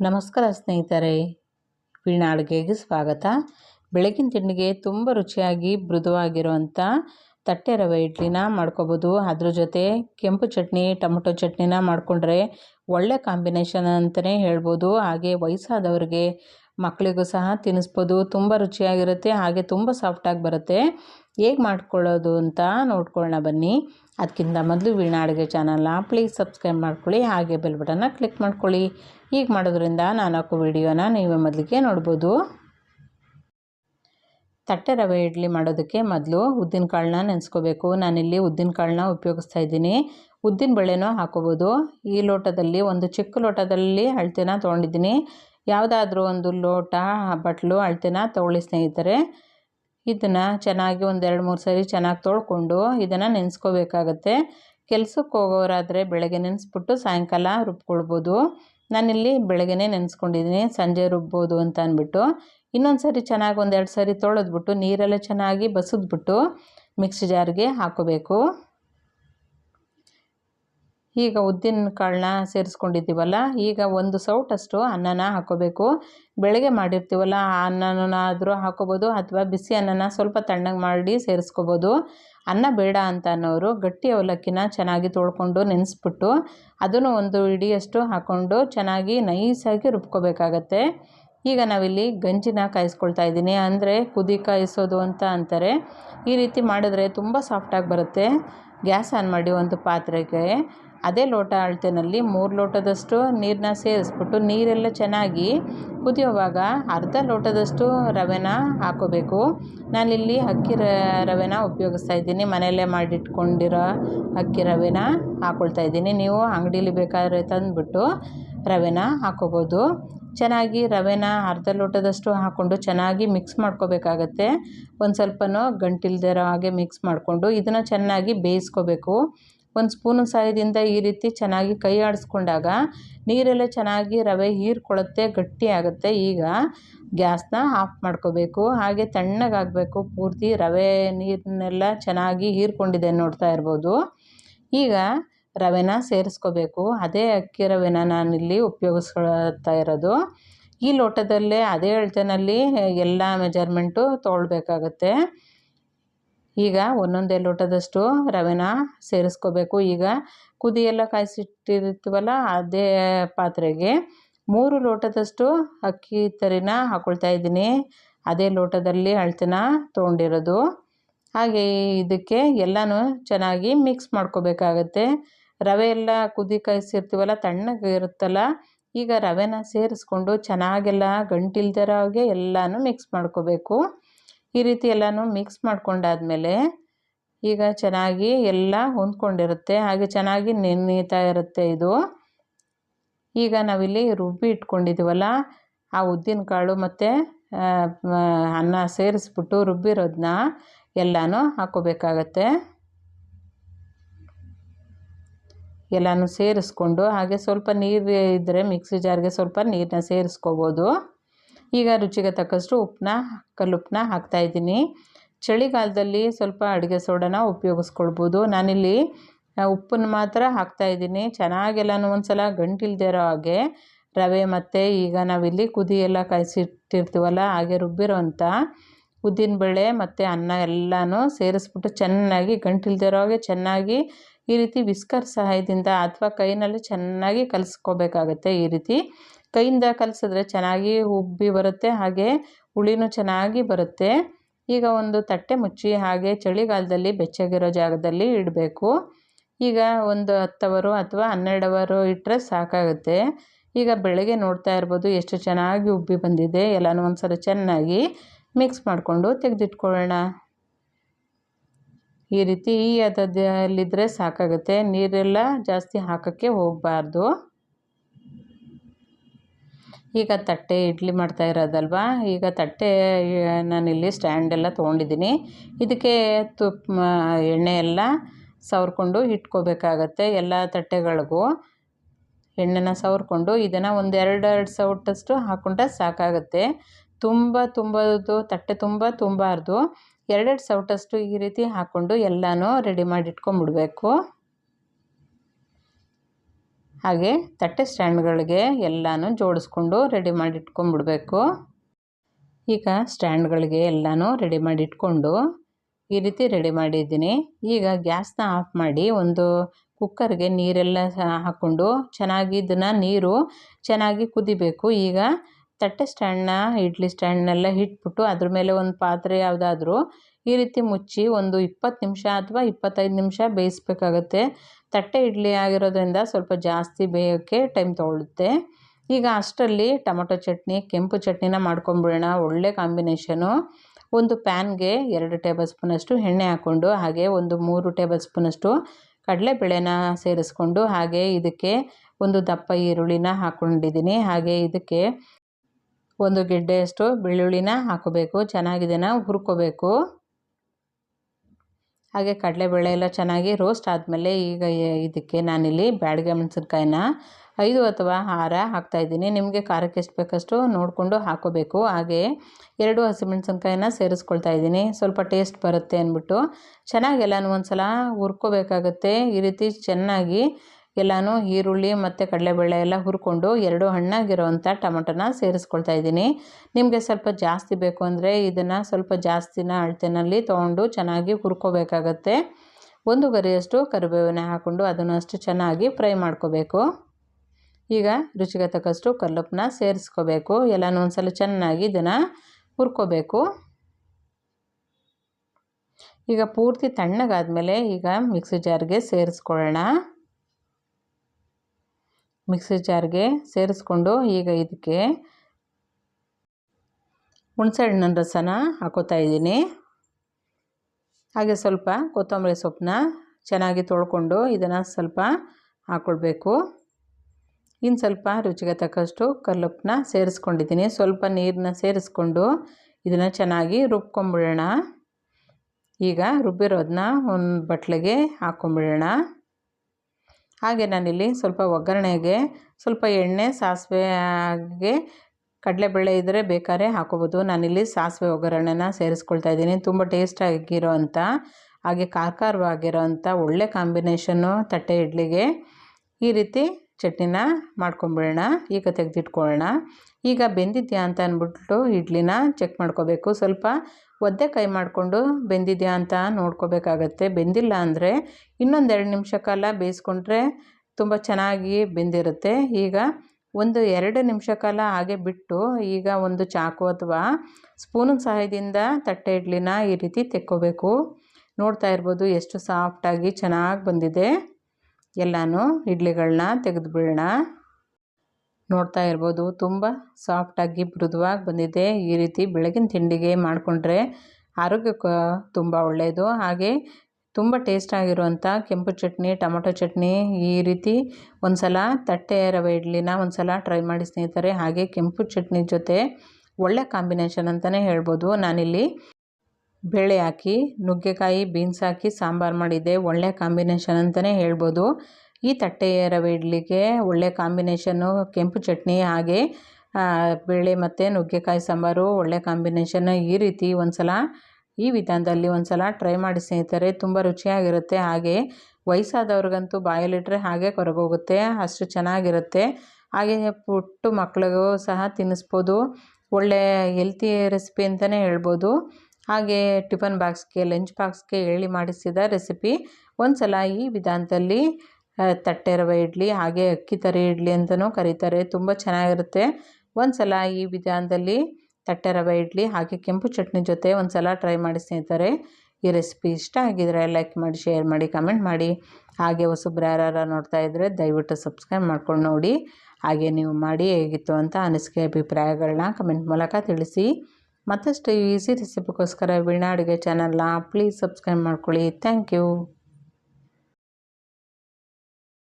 ನಮಸ್ಕಾರ ಸ್ನೇಹಿತರೆ. ವೀಣಾ ಅಡುಗೆಗೆ ಸ್ವಾಗತ. ಬೆಳಗಿನ ತಿಂಡಿಗೆ ತುಂಬ ರುಚಿಯಾಗಿ ಮೃದುವಾಗಿರುವಂಥ ತಟ್ಟೆ ರವೆ ಇಡ್ಲಿನ ಮಾಡ್ಕೋಬೋದು. ಅದ್ರ ಜೊತೆ ಕೆಂಪು ಚಟ್ನಿ, ಟೊಮೊಟೊ ಚಟ್ನಿನ ಮಾಡಿಕೊಂಡ್ರೆ ಒಳ್ಳೆ ಕಾಂಬಿನೇಷನ್ ಅಂತಲೇ ಹೇಳ್ಬೋದು. ಹಾಗೆ ವಯಸ್ಸಾದವ್ರಿಗೆ ಮಕ್ಕಳಿಗೂ ಸಹ ತಿನ್ನಿಸ್ಬೋದು ತುಂಬ ರುಚಿಯಾಗಿರುತ್ತೆ. ಹಾಗೆ ತುಂಬ ಸಾಫ್ಟಾಗಿ ಬರುತ್ತೆ. ಹೇಗೆ ಮಾಡ್ಕೊಳ್ಳೋದು ಅಂತ ನೋಡ್ಕೊಳ್ಳೋಣ ಬನ್ನಿ. ಅದಕ್ಕಿಂತ ಮೊದಲು ವೀಣಾ ಅಡುಗೆ ಚಾನಲ್ನ ಪ್ಲೀಸ್ ಸಬ್ಸ್ಕ್ರೈಬ್ ಮಾಡ್ಕೊಳ್ಳಿ. ಹಾಗೆ ಬೆಲ್ ಬಟನ್ನ ಕ್ಲಿಕ್ ಮಾಡ್ಕೊಳ್ಳಿ. ಹೀಗೆ ಮಾಡೋದ್ರಿಂದ ನಾನು ಹಾಕೋ ವಿಡಿಯೋನ ನೀವೇ ಮೊದಲಿಗೆ ನೋಡ್ಬೋದು. ತಟ್ಟೆ ರವೆ ಇಡ್ಲಿ ಮಾಡೋದಕ್ಕೆ ಮೊದಲು ಉದ್ದಿನ ಕಾಳನ್ನ ನೆನೆಸ್ಕೋಬೇಕು. ನಾನಿಲ್ಲಿ ಉದ್ದಿನ ಕಾಳನ್ನ ಉಪಯೋಗಿಸ್ತಾ ಇದ್ದೀನಿ. ಉದ್ದಿನ ಬೇಳೆನೂ ಹಾಕೋಬೋದು. ಈ ಲೋಟದಲ್ಲಿ, ಒಂದು ಚಿಕ್ಕ ಲೋಟದಲ್ಲಿ ಅಳತೆನ ತೊಗೊಂಡಿದ್ದೀನಿ. ಯಾವುದಾದ್ರೂ ಒಂದು ಲೋಟ, ಬಟ್ಲು, ಅಳತೆನ ತೊಗೊಳ್ಳಿ ಸ್ನೇಹಿತರೆ. ಇದನ್ನು ಚೆನ್ನಾಗಿ ಒಂದೆರಡು ಮೂರು ಸರಿ ಚೆನ್ನಾಗಿ ತೊಳ್ಕೊಂಡು ಇದನ್ನು ನೆನೆಸ್ಕೋಬೇಕಾಗತ್ತೆ. ಕೆಲ್ಸಕ್ಕೆ ಹೋಗೋರಾದರೆ ಬೆಳಗ್ಗೆ ನೆನೆಸ್ಬಿಟ್ಟು ಸಾಯಂಕಾಲ ರುಬ್ಕೊಳ್ಬೋದು. ನಾನಿಲ್ಲಿ ಬೆಳಗ್ಗೆನೇ ನೆನೆಸ್ಕೊಂಡಿದ್ದೀನಿ ಸಂಜೆ ರುಬ್ಬೋದು ಅಂತ ಅಂದ್ಬಿಟ್ಟು ಇನ್ನೊಂದು ಸರಿ ಚೆನ್ನಾಗಿ ಒಂದೆರಡು ಸರಿ ತೊಳೆದ್ಬಿಟ್ಟು ನೀರೆಲ್ಲ ಚೆನ್ನಾಗಿ ಬಸಿದ್ಬಿಟ್ಟು ಮಿಕ್ಸಿ ಜಾರ್ಗೆ ಹಾಕೋಬೇಕು. ಈಗ ಉದ್ದಿನ ಕಾಳನ್ನ ಸೇರಿಸ್ಕೊಂಡಿದ್ದೀವಲ್ಲ, ಈಗ ಒಂದು ಸೌಟಷ್ಟು ಅನ್ನನ ಹಾಕೋಬೇಕು. ಬೆಳಗ್ಗೆ ಮಾಡಿರ್ತೀವಲ್ಲ, ಆ ಅನ್ನನಾದರೂ ಹಾಕೋಬೋದು, ಅಥವಾ ಬಿಸಿ ಅನ್ನನ ಸ್ವಲ್ಪ ತಣ್ಣಗೆ ಮಾಡಿ ಸೇರಿಸ್ಕೋಬೋದು. ಅನ್ನ ಬೇಡ ಅಂತ ಅನ್ನೋರು ಗಟ್ಟಿ ಅವಲಕ್ಕಿನ ಚೆನ್ನಾಗಿ ತೊಳ್ಕೊಂಡು ನೆನೆಸ್ಬಿಟ್ಟು ಅದನ್ನು ಒಂದು ಇಡಿಯಷ್ಟು ಹಾಕ್ಕೊಂಡು ಚೆನ್ನಾಗಿ ನೈಸಾಗಿ ರುಬ್ಕೋಬೇಕಾಗತ್ತೆ. ಈಗ ನಾವಿಲ್ಲಿ ಗಂಜಿನ ಕಾಯಿಸ್ಕೊಳ್ತಾ ಇದ್ದೀನಿ. ಅಂದರೆ ಕುದಿ ಕಾಯಿಸೋದು ಅಂತ ಅಂತಾರೆ. ಈ ರೀತಿ ಮಾಡಿದ್ರೆ ತುಂಬ ಸಾಫ್ಟಾಗಿ ಬರುತ್ತೆ. ಗ್ಯಾಸ್ ಆನ್ ಮಾಡಿ ಒಂದು ಪಾತ್ರೆಗೆ. ಅದೇ ಲೋಟ ಅಳತೆನಲ್ಲಿ ಮೂರು ಲೋಟದಷ್ಟು ನೀರನ್ನ ಸೇರಿಸ್ಬಿಟ್ಟು ನೀರೆಲ್ಲ ಚೆನ್ನಾಗಿ ಕುದಿಯೋವಾಗ ಅರ್ಧ ಲೋಟದಷ್ಟು ರವೆನ ಹಾಕೋಬೇಕು. ನಾನಿಲ್ಲಿ ಅಕ್ಕಿ ರವೆನ ಉಪಯೋಗಿಸ್ತಾ ಇದ್ದೀನಿ. ಮನೆಯಲ್ಲೇ ಮಾಡಿಟ್ಕೊಂಡಿರೋ ಅಕ್ಕಿ ರವೆನ ಹಾಕ್ಕೊಳ್ತಾ ಇದ್ದೀನಿ. ನೀವು ಅಂಗಡೀಲಿ ಬೇಕಾದ್ರೆ ತಂದುಬಿಟ್ಟು ರವೆನ ಹಾಕೋಬೋದು. ಚೆನ್ನಾಗಿ ರವೆನ ಅರ್ಧ ಲೋಟದಷ್ಟು ಹಾಕ್ಕೊಂಡು ಚೆನ್ನಾಗಿ ಮಿಕ್ಸ್ ಮಾಡ್ಕೋಬೇಕಾಗತ್ತೆ. ಒಂದು ಸ್ವಲ್ಪನೂ ಗಂಟಿಲ್ದಿರೋ ಹಾಗೆ ಮಿಕ್ಸ್ ಮಾಡಿಕೊಂಡು ಇದನ್ನು ಚೆನ್ನಾಗಿ ಬೇಯಿಸ್ಕೋಬೇಕು. ಒಂದು ಸ್ಪೂನು ಸಹಾಯದಿಂದ ಈ ರೀತಿ ಚೆನ್ನಾಗಿ ಕೈ ಆಡಿಸ್ಕೊಂಡಾಗ ನೀರೆಲ್ಲ ಚೆನ್ನಾಗಿ ರವೆ ಹೀರ್ಕೊಳ್ಳುತ್ತೆ, ಗಟ್ಟಿ ಆಗುತ್ತೆ. ಈಗ ಗ್ಯಾಸ್ನ ಆಫ್ ಮಾಡ್ಕೋಬೇಕು. ಹಾಗೆ ತಣ್ಣಗಾಗಬೇಕು. ಪೂರ್ತಿ ರವೆ ನೀರನ್ನೆಲ್ಲ ಚೆನ್ನಾಗಿ ಹೀರ್ಕೊಂಡಿದೆ ನೋಡ್ತಾ ಇರ್ಬೋದು. ಈಗ ರವೆನ ಸೇರಿಸ್ಕೋಬೇಕು. ಅದೇ ಅಕ್ಕಿ ರವೆನ ನಾನಿಲ್ಲಿ ಉಪಯೋಗಿಸ್ಕೊಳ್ತಾ ಇರೋದು. ಈ ಲೋಟದಲ್ಲೇ ಅದೇ ಅಳತೆನಲ್ಲಿ ಎಲ್ಲ ಮೆಜರ್ಮೆಂಟು ತೊಗೊಳ್ಬೇಕಾಗತ್ತೆ ಈಗ ಒಂದೊಂದೇ ಲೋಟದಷ್ಟು ರವೆನ ಸೇರಿಸ್ಕೋಬೇಕು. ಈಗ ಕುದಿಯೆಲ್ಲ ಕಾಯಿಸಿಟ್ಟಿರ್ತೀವಲ್ಲ, ಅದೇ ಪಾತ್ರೆಗೆ ಮೂರು ಲೋಟದಷ್ಟು ಅಕ್ಕಿ ತರಿನ ಹಾಕೊಳ್ತಾ ಇದ್ದೀನಿ. ಅದೇ ಲೋಟದಲ್ಲಿ ಅಳತೆನ ತೊಗೊಂಡಿರೋದು. ಹಾಗೆ ಇದಕ್ಕೆ ಎಲ್ಲನೂ ಚೆನ್ನಾಗಿ ಮಿಕ್ಸ್ ಮಾಡ್ಕೋಬೇಕಾಗತ್ತೆ. ರವೆ ಎಲ್ಲ ಕುದಿ ಕಾಯಿಸಿರ್ತೀವಲ್ಲ, ತಣ್ಣಗೆ ಇರುತ್ತಲ್ಲ, ಈಗ ರವೆನ ಸೇರಿಸ್ಕೊಂಡು ಚೆನ್ನಾಗೆಲ್ಲ ಗಂಟಿಲ್ದಿರೋ ಹಾಗೆ ಎಲ್ಲನೂ ಮಿಕ್ಸ್ ಮಾಡ್ಕೋಬೇಕು. ಈ ರೀತಿ ಎಲ್ಲನೂ ಮಿಕ್ಸ್ ಮಾಡ್ಕೊಂಡಾದಮೇಲೆ ಈಗ ಚೆನ್ನಾಗಿ ಎಲ್ಲ ಹೊಂದ್ಕೊಂಡಿರುತ್ತೆ. ಹಾಗೆ ಚೆನ್ನಾಗಿ ನೆನೀತಾ ಇರುತ್ತೆ ಇದು. ಈಗ ನಾವಿಲ್ಲಿ ರುಬ್ಬಿ ಇಟ್ಕೊಂಡಿದ್ದೀವಲ್ಲ ಆ ಉದ್ದಿನ ಕಾಳು ಮತ್ತು ಅನ್ನ ಸೇರಿಸ್ಬಿಟ್ಟು ರುಬ್ಬಿರೋದನ್ನ ಎಲ್ಲನೂ ಹಾಕ್ಕೋಬೇಕಾಗತ್ತೆ ಎಲ್ಲನೂ ಸೇರಿಸ್ಕೊಂಡು, ಹಾಗೆ ಸ್ವಲ್ಪ ನೀರು ಇದ್ದರೆ ಮಿಕ್ಸಿ ಜಾರ್ಗೆ ಸ್ವಲ್ಪ ನೀರನ್ನ ಸೇರಿಸ್ಕೋಬೋದು. ಈಗ ರುಚಿಗೆ ತಕ್ಕಷ್ಟು ಉಪ್ಪನ್ನ ಕಲ್ಲುಪ್ಪನ್ನ ಹಾಕ್ತಾಯಿದ್ದೀನಿ ಚಳಿಗಾಲದಲ್ಲಿ ಸ್ವಲ್ಪ ಅಡುಗೆ ಸೋಡಾನ ಉಪಯೋಗಿಸ್ಕೊಳ್ಬೋದು. ನಾನಿಲ್ಲಿ ಉಪ್ಪನ್ನು ಮಾತ್ರ ಹಾಕ್ತಾಯಿದ್ದೀನಿ ಚೆನ್ನಾಗೆಲ್ಲನೂ ಒಂದು ಸಲ ಗಂಟಿಲ್ದೇ ಇರೋ ಹಾಗೆ ರವೆ ಮತ್ತು ಈಗ ನಾವಿಲ್ಲಿ ಕುದಿ ಎಲ್ಲ ಕಾಯಿಸಿಟ್ಟಿರ್ತೀವಲ್ಲ, ಹಾಗೆ ರುಬ್ಬಿರೋಂಥ ಉದ್ದಿನಬೇಳೆ ಮತ್ತು ಅನ್ನ ಎಲ್ಲನೂ ಸೇರಿಸ್ಬಿಟ್ಟು ಚೆನ್ನಾಗಿ ಗಂಟಿಲ್ದೇ ಇರೋ ಹಾಗೆ ಚೆನ್ನಾಗಿ ಈ ರೀತಿ ವಿಸ್ಕರ್ ಸಹಾಯದಿಂದ ಅಥವಾ ಕೈನಲ್ಲಿ ಚೆನ್ನಾಗಿ ಕಲಿಸ್ಕೋಬೇಕಾಗತ್ತೆ ಈ ರೀತಿ. ಕೈಯಿಂದ ಕಲಸಿದ್ರೆ ಚೆನ್ನಾಗಿ ಉಬ್ಬಿ ಬರುತ್ತೆ, ಹಾಗೆ ಹುಳಿನೂ ಚೆನ್ನಾಗಿ ಬರುತ್ತೆ. ಈಗ ಒಂದು ತಟ್ಟೆ ಮುಚ್ಚಿ ಹಾಗೆ ಚಳಿಗಾಲದಲ್ಲಿ ಬೆಚ್ಚಗಿರೋ ಜಾಗದಲ್ಲಿ ಇಡಬೇಕು. ಈಗ ಒಂದು ಹತ್ತು ಅವರು ಅಥವಾ ಹನ್ನೆರಡು ಅವರು ಇಟ್ಟರೆ ಸಾಕಾಗುತ್ತೆ. ಈಗ ಬೆಳಗ್ಗೆ ನೋಡ್ತಾ ಇರ್ಬೋದು ಎಷ್ಟು ಚೆನ್ನಾಗಿ ಉಬ್ಬಿ ಬಂದಿದೆ, ಎಲ್ಲನೂ ಒಂದು ಸಲ ಚೆನ್ನಾಗಿ ಮಿಕ್ಸ್ ಮಾಡಿಕೊಂಡು ತೆಗೆದಿಟ್ಕೊಳ್ಳೋಣ. ಈ ರೀತಿ ಈ ಅದಲ್ಲಿದ್ದರೆ ಸಾಕಾಗುತ್ತೆ, ನೀರೆಲ್ಲ ಜಾಸ್ತಿ ಹಾಕೋಕ್ಕೆ ಹೋಗಬಾರ್ದು. ಈಗ ತಟ್ಟೆ ಇಡ್ಲಿ ಮಾಡ್ತಾ ಇರೋದಲ್ವಾ? ಈಗ ತಟ್ಟೆ ನಾನಿಲ್ಲಿ ಸ್ಟ್ಯಾಂಡೆಲ್ಲ ತೊಗೊಂಡಿದ್ದೀನಿ. ಇದಕ್ಕೆ ತುಪ್ಪ ಎಣ್ಣೆ ಎಲ್ಲ ಸವರ್ಕೊಂಡು ಇಟ್ಕೋಬೇಕಾಗತ್ತೆ ಎಲ್ಲ ತಟ್ಟೆಗಳಿಗೂ. ಎಣ್ಣೆನ ಸವರ್ಕೊಂಡು ಇದನ್ನು ಒಂದು ಎರಡು ಎರಡು ಸೌಟಷ್ಟು ಹಾಕ್ಕೊಂಡ್ರೆ ಸಾಕಾಗುತ್ತೆ. ತುಂಬ, ತುಂಬೋದು, ತಟ್ಟೆ ತುಂಬ ತುಂಬಾರ್ದು. ಎರಡೆರಡು ಸೌಟಷ್ಟು ಈ ರೀತಿ ಹಾಕ್ಕೊಂಡು ಎಲ್ಲನೂ ರೆಡಿ ಮಾಡಿ ಇಟ್ಕೊಂಬಿಡ್ಬೇಕು ಹಾಗೆ ತಟ್ಟೆ ಸ್ಟ್ಯಾಂಡ್ಗಳಿಗೆ ಎಲ್ಲನೂ ಜೋಡಿಸ್ಕೊಂಡು ರೆಡಿ ಮಾಡಿ ಇಟ್ಕೊಂಡ್ಬಿಡ್ಬೇಕು ಈಗ ಸ್ಟ್ಯಾಂಡ್ಗಳಿಗೆ ಎಲ್ಲನೂ ರೆಡಿ ಮಾಡಿ ಇಟ್ಕೊಂಡು ಈ ರೀತಿ ರೆಡಿ ಮಾಡಿದ್ದೀನಿ. ಈಗ ಗ್ಯಾಸ್ನ ಆಫ್ ಮಾಡಿ ಒಂದು ಕುಕ್ಕರ್ಗೆ ನೀರೆಲ್ಲ ಹಾಕ್ಕೊಂಡು ಚೆನ್ನಾಗಿ ಇದನ್ನು ನೀರು ಚೆನ್ನಾಗಿ ಕುದಿಬೇಕು. ಈಗ ತಟ್ಟೆ ಸ್ಟ್ಯಾಂಡ್ನ, ಇಡ್ಲಿ ಸ್ಟ್ಯಾಂಡ್ನೆಲ್ಲ ಇಟ್ಬಿಟ್ಟು ಅದ್ರ ಮೇಲೆ ಒಂದು ಪಾತ್ರೆ ಯಾವುದಾದ್ರೂ ಈ ರೀತಿ ಮುಚ್ಚಿ ಒಂದು ಇಪ್ಪತ್ತು ನಿಮಿಷ ಅಥವಾ ಇಪ್ಪತ್ತೈದು ನಿಮಿಷ ಬೇಯಿಸ್ಬೇಕಾಗತ್ತೆ. ತಟ್ಟೆ ಇಡ್ಲಿ ಆಗಿರೋದ್ರಿಂದ ಸ್ವಲ್ಪ ಜಾಸ್ತಿ ಬೇಯೋಕ್ಕೆ ಟೈಮ್ ತೊಗೊಳುತ್ತೆ. ಈಗ ಅಷ್ಟರಲ್ಲಿ ಟೊಮೊಟೊ ಚಟ್ನಿ, ಕೆಂಪು ಚಟ್ನಿನ ಮಾಡ್ಕೊಂಬಿಡೋಣ. ಒಳ್ಳೆ ಕಾಂಬಿನೇಷನು. ಒಂದು ಪ್ಯಾನ್ಗೆ ಎರಡು ಟೇಬಲ್ ಸ್ಪೂನಷ್ಟು ಎಣ್ಣೆ ಹಾಕ್ಕೊಂಡು, ಹಾಗೆ ಒಂದು ಮೂರು ಟೇಬಲ್ ಸ್ಪೂನಷ್ಟು ಕಡಲೆಬೇಳೆನ ಸೇರಿಸ್ಕೊಂಡು, ಹಾಗೆ ಇದಕ್ಕೆ ಒಂದು ದಪ್ಪ ಈರುಳ್ಳಿನ ಹಾಕ್ಕೊಂಡಿದ್ದೀನಿ ಹಾಗೆ ಇದಕ್ಕೆ ಒಂದು ಗೆಡ್ಡೆಯಷ್ಟು ಬೆಳ್ಳುಳ್ಳಿನ ಹಾಕೋಬೇಕು. ಚೆನ್ನಾಗಿದೆನ ಹುರ್ಕೋಬೇಕು. ಹಾಗೆ ಕಡಲೆಬೇಳೆ ಎಲ್ಲ ಚೆನ್ನಾಗಿ ರೋಸ್ಟ್ ಆದಮೇಲೆ ಈಗ ಇದಕ್ಕೆ ನಾನಿಲ್ಲಿ ಬ್ಯಾಡಿಗೆ ಮೆಣಸಿನ್ಕಾಯಿನ ಐದು ಅಥವಾ ಆರ ಹಾಕ್ತಾಯಿದ್ದೀನಿ ನಿಮಗೆ ಖಾರಕ್ಕೆ ಎಷ್ಟು ಬೇಕಷ್ಟು ನೋಡಿಕೊಂಡು ಹಾಕೋಬೇಕು. ಹಾಗೆ ಎರಡು ಹಸಿಮೆಣ್ಸಿನ್ಕಾಯಿನ ಸೇರಿಸ್ಕೊಳ್ತಾ ಇದ್ದೀನಿ. ಸ್ವಲ್ಪ ಟೇಸ್ಟ್ ಬರುತ್ತೆ ಅಂದ್ಬಿಟ್ಟು. ಚೆನ್ನಾಗಿ ಎಲ್ಲನೂ ಒಂದು ಸಲ ಹುರ್ಕೋಬೇಕಾಗತ್ತೆ. ಈ ರೀತಿ ಚೆನ್ನಾಗಿ ಎಲ್ಲನೂ ಈರುಳ್ಳಿ ಮತ್ತು ಕಡಲೆಬೇಳೆ ಎಲ್ಲ ಹುರ್ಕೊಂಡು ಎರಡು ಹಣ್ಣಾಗಿರೋವಂಥ ಟೊಮೊಟೊನ ಸೇರಿಸ್ಕೊಳ್ತಾ ಇದ್ದೀನಿ. ನಿಮಗೆ ಸ್ವಲ್ಪ ಜಾಸ್ತಿ ಬೇಕು ಅಂದರೆ ಇದನ್ನು ಸ್ವಲ್ಪ ಜಾಸ್ತಿನ ಅಳತೆನಲ್ಲಿ ತೊಗೊಂಡು ಚೆನ್ನಾಗಿ ಹುರ್ಕೋಬೇಕಾಗತ್ತೆ. ಒಂದು ಗರಿಯಷ್ಟು ಕರಿಬೇವನ್ನ ಹಾಕ್ಕೊಂಡು ಅದನ್ನು ಅಷ್ಟು ಚೆನ್ನಾಗಿ ಫ್ರೈ ಮಾಡ್ಕೋಬೇಕು. ಈಗ ರುಚಿಗೆ ತಕ್ಕಷ್ಟು ಕಲ್ಲುಪ್ಪನ್ನ ಸೇರಿಸ್ಕೋಬೇಕು. ಎಲ್ಲನೂ ಒಂದ್ಸಲ ಚೆನ್ನಾಗಿ ಇದನ್ನು ಹುರ್ಕೋಬೇಕು. ಈಗ ಪೂರ್ತಿ ತಣ್ಣಗಾದಮೇಲೆ ಈಗ ಮಿಕ್ಸಿ ಜಾರ್ಗೆ ಸೇರಿಸ್ಕೊಳ್ಳೋಣ. ಮಿಕ್ಸಿ ಜಾರ್ಗೆ ಸೇರಿಸ್ಕೊಂಡು ಈಗ ಇದಕ್ಕೆ ಹುಣಸೆಹಣ್ಣಿನ ರಸನ ಹಾಕೋತಾ ಇದ್ದೀನಿ. ಹಾಗೆ ಸ್ವಲ್ಪ ಕೊತ್ತಂಬರಿ ಸೊಪ್ಪನ್ನ ಚೆನ್ನಾಗಿ ತೊಳ್ಕೊಂಡು ಇದನ್ನು ಸ್ವಲ್ಪ ಹಾಕ್ಕೊಳ್ಬೇಕು ಇನ್ನು ಸ್ವಲ್ಪ ರುಚಿಗೆ ತಕ್ಕಷ್ಟು ಕಲ್ಲುಪ್ಪನ್ನ ಸೇರಿಸ್ಕೊಂಡಿದ್ದೀನಿ. ಸ್ವಲ್ಪ ನೀರನ್ನ ಸೇರಿಸ್ಕೊಂಡು ಇದನ್ನು ಚೆನ್ನಾಗಿ ರುಬ್ಕೊಂಬಿಡೋಣ. ಈಗ ರುಬ್ಬಿರೋದನ್ನ ಒಂದು ಬಟ್ಲಿಗೆ ಹಾಕ್ಕೊಂಬಿಡೋಣ ಹಾಗೆ ನಾನಿಲ್ಲಿ ಸ್ವಲ್ಪ ಒಗ್ಗರಣೆಗೆ ಸ್ವಲ್ಪ ಎಣ್ಣೆ ಸಾಸಿವೆಗೆ ಕಡಲೆಬೇಳೆ ಇದ್ದರೆ ಬೇಕಾದ್ರೆ ಹಾಕೋಬೋದು. ನಾನಿಲ್ಲಿ ಸಾಸಿವೆ ಒಗ್ಗರಣೆನ ಸೇರಿಸ್ಕೊಳ್ತಾ ಇದ್ದೀನಿ. ತುಂಬ ಟೇಸ್ಟಾಗಿರೋ ಅಂಥ ಹಾಗೆ ಕಾರ್ಕಾರವಾಗಿರೋ ಅಂಥ ಒಳ್ಳೆ ಕಾಂಬಿನೇಷನ್ನು ತಟ್ಟೆ ಇಡ್ಲಿಗೆ ಈ ರೀತಿ ಚಟ್ನಿನ ಮಾಡ್ಕೊಂಬಿಡೋಣ. ಈಗ ತೆಗೆದಿಟ್ಕೊಳ್ಳೋಣ. ಈಗ ಬೆಂದಿದೆಯಾ ಅಂತ ಅಂದ್ಬಿಟ್ಟು ಇಡ್ಲಿನ ಚೆಕ್ ಮಾಡ್ಕೋಬೇಕು. ಸ್ವಲ್ಪ ಒದ್ದೆ ಕೈ ಮಾಡಿಕೊಂಡು ಬೆಂದಿದೆಯಾ ಅಂತ ನೋಡ್ಕೋಬೇಕಾಗತ್ತೆ. ಬೆಂದಿಲ್ಲ ಅಂದರೆ ಇನ್ನೊಂದೆರಡು ನಿಮಿಷ ಕಾಲ ಬೇಯಿಸ್ಕೊಂಡ್ರೆ ತುಂಬ ಚೆನ್ನಾಗಿ ಬೆಂದಿರುತ್ತೆ. ಈಗ ಒಂದು ಎರಡು ನಿಮಿಷ ಕಾಲ ಹಾಗೆ ಬಿಟ್ಟು ಈಗ ಒಂದು ಚಾಕು ಅಥವಾ ಸ್ಪೂನಿನ ಸಹಾಯದಿಂದ ತಟ್ಟೆ ಇಡ್ಲಿನ ಈ ರೀತಿ ತೆಕ್ಕೋಬೇಕು. ನೋಡ್ತಾ ಇರ್ಬೋದು ಎಷ್ಟು ಸಾಫ್ಟಾಗಿ ಚೆನ್ನಾಗಿ ಬಂದಿದೆ. ಎಲ್ಲನೂ ಇಡ್ಲಿಗಳನ್ನ ತೆಗೆದುಬಿಡೋಣ. ನೋಡ್ತಾ ಇರ್ಬೋದು. ತುಂಬ ಸಾಫ್ಟಾಗಿ ಮೃದುವಾಗಿ ಬಂದಿದೆ. ಈ ರೀತಿ ಬೆಳಗಿನ ತಿಂಡಿಗೆ ಮಾಡಿಕೊಂಡ್ರೆ ಆರೋಗ್ಯಕ್ಕೆ ತುಂಬ ಒಳ್ಳೆಯದು ಹಾಗೆ ತುಂಬ ಟೇಸ್ಟಾಗಿರುವಂಥ ಕೆಂಪು ಚಟ್ನಿ, ಟೊಮೊಟೊ ಚಟ್ನಿ ಈ ರೀತಿ ಒಂದು ಸಲ ತಟ್ಟೆ ರವೆ ಇಡ್ಲಿನ ಒಂದು ಸಲ ಟ್ರೈ ಮಾಡಿ ಸ್ನೇಹಿತರೆ. ಹಾಗೆ ಕೆಂಪು ಚಟ್ನಿ ಜೊತೆ ಒಳ್ಳೆ ಕಾಂಬಿನೇಷನ್ ಅಂತಲೇ ಹೇಳ್ಬೋದು. ನಾನಿಲ್ಲಿ ಬೇಳೆ ಹಾಕಿ, ನುಗ್ಗೆಕಾಯಿ ಬೀನ್ಸ್ ಹಾಕಿ, ಸಾಂಬಾರು ಮಾಡಿದ್ದೆ. ಒಳ್ಳೆ ಕಾಂಬಿನೇಷನ್ ಅಂತಲೇ ಹೇಳ್ಬೋದು. ಈ ತಟ್ಟೆಯ ರವೆ ಇಡ್ಲಿಗೆ ಒಳ್ಳೆ ಕಾಂಬಿನೇಷನ್ನು ಕೆಂಪು ಚಟ್ನಿ ಹಾಗೆ ಬೇಳೆ ಮತ್ತು ನುಗ್ಗೆಕಾಯಿ ಸಾಂಬಾರು ಒಳ್ಳೆ ಕಾಂಬಿನೇಷನ್ ಈ ರೀತಿ ಒಂದು ಸಲ ಈ ವಿಧಾನದಲ್ಲಿ ಒಂದು ಸಲ ಟ್ರೈ ಮಾಡಿ ಸ್ನೇಹಿತರೆ, ತುಂಬ ರುಚಿಯಾಗಿರುತ್ತೆ. ಹಾಗೆ ವಯಸ್ಸಾದವ್ರಿಗಂತೂ ಬಾಯಲ್ಲಿಟ್ಟರೆ ಹಾಗೆ ಕೊರಗೋಗುತ್ತೆ, ಅಷ್ಟು ಚೆನ್ನಾಗಿರುತ್ತೆ. ಹಾಗೆ ಪುಟ್ಟು ಮಕ್ಕಳಿಗೂ ಸಹ ತಿನ್ನಿಸ್ಬೋದು. ಒಳ್ಳೆ ಹೆಲ್ತಿ ರೆಸಿಪಿ ಅಂತಲೇ ಹೇಳ್ಬೋದು. ಹಾಗೆ ಟಿಫನ್ ಬಾಕ್ಸ್ಗೆ ಲಂಚ್ ಬಾಕ್ಸ್ಗೆ ಹೇಳಿ ಮಾಡಿಸಿದ ರೆಸಿಪಿ ಒಂದು ಸಲ ಈ ವಿಧಾನದಲ್ಲಿ ತಟ್ಟೆ ರವೆ ಇಡ್ಲಿ, ಹಾಗೆ ಅಕ್ಕಿ ತರಿ ಇಡ್ಲಿ ಅಂತಲೂ ಕರೀತಾರೆ. ತುಂಬ ಚೆನ್ನಾಗಿರುತ್ತೆ. ಒಂದು ಸಲ ಈ ವಿಧಾನದಲ್ಲಿ ತಟ್ಟೆ ರವೆ ಇಡ್ಲಿ, ಹಾಗೆ ಕೆಂಪು ಚಟ್ನಿ ಜೊತೆ ಒಂದು ಸಲ ಟ್ರೈ ಮಾಡಿ ಸ್ನೇಹಿತರೆ. ಈ ರೆಸಿಪಿ ಇಷ್ಟ ಆಗಿದ್ರೆ ಲೈಕ್ ಮಾಡಿ ಶೇರ್ ಮಾಡಿ ಕಮೆಂಟ್ ಮಾಡಿ. ಹಾಗೆ ಹೊಸಬ್ರು ಯಾರು ನೋಡ್ತಾ ಇದ್ದರೆ ದಯವಿಟ್ಟು ಸಬ್ಸ್ಕ್ರೈಬ್ ಮಾಡ್ಕೊಂಡು ನೋಡಿ. ಹಾಗೆ ನೀವು ಮಾಡಿ ಹೇಗಿತ್ತು ಅಂತ ಅನಿಸಿಕೆ, ಅಭಿಪ್ರಾಯಗಳನ್ನ ಕಮೆಂಟ್ ಮೂಲಕ ತಿಳಿಸಿ. ಮತ್ತಷ್ಟು ಈಸಿ ರೆಸಿಪಿಗೋಸ್ಕರ ವೀಣಾ ಅಡುಗೆ ಚಾನಲ್ನ ಪ್ಲೀಸ್ ಸಬ್ಸ್ಕ್ರೈಬ್ ಮಾಡ್ಕೊಳ್ಳಿ. Thank you